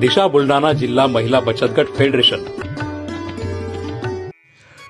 दिशा बुलढाणा जिल्हा महिला बचत गट federation.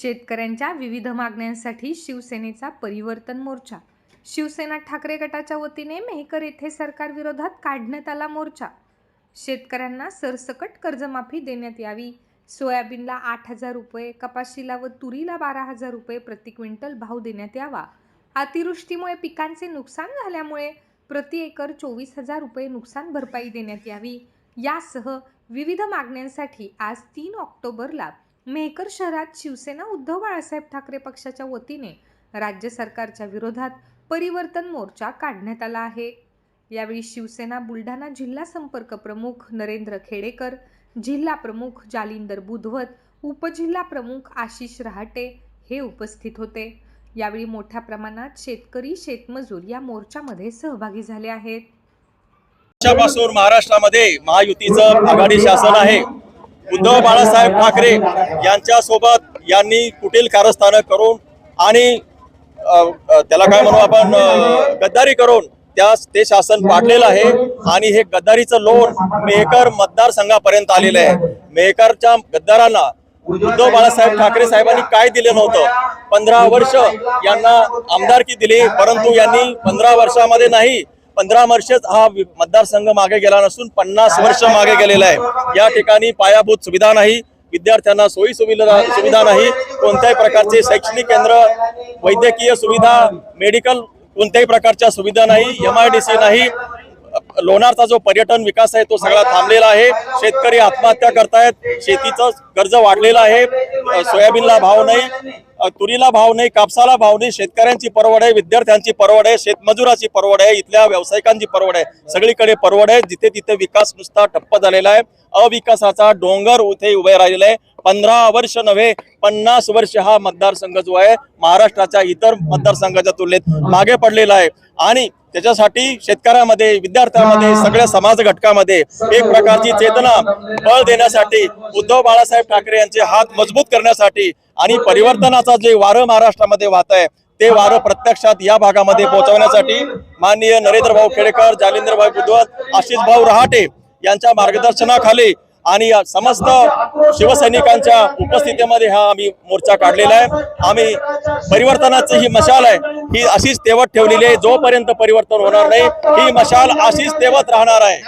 शेतकऱ्यांच्या विविध मागण्यांसाठी शिवसेनेचा परिवर्तन मोर्चा. शिवसेना ठाकरे गटाच्या वतीने मेहकर येथे सरकारविरोधात काढण्यात आला मोर्चा. शेतकऱ्यांना सरसकट कर्जमाफी देण्यात यावी. सोयाबीनला आठ हजार रुपये कपाशीला व तुरीला बारा हजार रुपये प्रति क्विंटल भाव देण्यात यावा. अतिवृष्टीमुळे पिकांचे नुकसान झाल्यामुळे प्रति एकर चोवीस हजार रुपये नुकसान भरपाई देण्यात यावी. यासह विविध मागण्यांसाठी आज तीन ऑक्टोबरला मेहकर शहरात शिवसेना उद्धव बाळासाहेब ठाकरे पक्षाच्या वतीने राज्य सरकारच्या विरोधात परिवर्तन मोर्चा काढण्यात आला आहे. यावेळी शिवसेना बुलढाणा जिल्हा संपर्क प्रमुख नरेंद्र खेडेकर जिल्हा प्रमुख जालिंदर बुधवत उपजिल्हा प्रमुख आशिष रहाटे हे उपस्थित होते. यावेळी मोठ्या प्रमाणात शेतकरी शेतमजूर या मोर्चामध्ये सहभागी झाले आहेत. महाराष्ट्रामध्ये महायुतीचं आघाडी शासन आहे. उद्धव बाळासाहेब ठाकरे यांच्यासोबत यांनी कुटील कारस्थानं करून आणि त्याला काय म्हणू आपण गद्दारी करून त्या ते शासन पाडलेलं आहे आणि हे गद्दारीचं लोन मेहकर मतदारसंघापर्यंत आलेलं आहे. मेहकरच्या गद्दारांना उद्धव बाळासाहेब ठाकरे साहेबांनी काय दिलं नव्हतं? पंधरा वर्ष यांना आमदारकी दिली परंतु यांनी पंधरा वर्षामध्ये नाही पंधरा वर्षच हा मतदारसंघ मागे गेला नसून पन्नास वर्ष मागे गेलेला आहे. या ठिकाणी पायाभूत सुविधा नाही. विद्यार्थ्यांना सोयी सुविधा सुविधा नाही. कोणत्याही प्रकारचे शैक्षणिक केंद्र वैद्यकीय सुविधा मेडिकल कोणत्याही प्रकारच्या सुविधा नाही. एम आय डी सी नाही. लोणारचा जो पर्यटन विकास आहे तो सगळा थांबलेला आहे. शेतकरी आत्महत्या करतायत. शेतीचं कर्ज वाढलेलं आहे. सोयाबीनला भाव नाही. तुरीला भाव नाही. कापसाला भाव नाही. शेतकऱ्यांची परवड आहे. विद्यार्थ्यांची परवड आहे. शेतमजुराची परवड आहे. इथल्या व्यावसायिकांची परवड आहे. सगळीकडे परवड आहे. जिथे तिथे विकास नुसता ठप्प झालेला आहे. अविकासाचा डोंगर उथे उभे राहिलेला आहे. पंधरा वर्ष नव्हे पन्नास वर्ष हा मतदारसंघ जो आहे महाराष्ट्राच्या इतर मतदारसंघाच्या तुलनेत मागे पडलेला आहे. आणि त्याच्यासाठी शेतकऱ्यामध्ये विद्यार्थ्यांमध्ये सगळ्या समाज घटकामध्ये एक प्रकारची चेतना बळ देण्यासाठी उद्धव बाळासाहेब ठाकरे यांचे हात मजबूत करण्यासाठी आणि परिवर्तनाचा जे वारं महाराष्ट्रामध्ये वाहत आहे ते वारं प्रत्यक्षात या भागामध्ये पोहोचवण्यासाठी माननीय नरेंद्र भाऊ खेडेकर जालिंदर भाऊ बुधवत आशिष भाऊ रहाटे यांच्या मार्गदर्शनाखाली आणि समस्त शिवसैनिकांच्या उपस्थितीमध्ये हा आम्ही मोर्चा काढलेला आहे. आम्ही परिवर्तनाची ही मशाल आहे. ही अशीच तेवत ठेवलेली आहे. जोपर्यंत परिवर्तन होणार नाही ही मशाल अशीच तेवत राहणार आहे.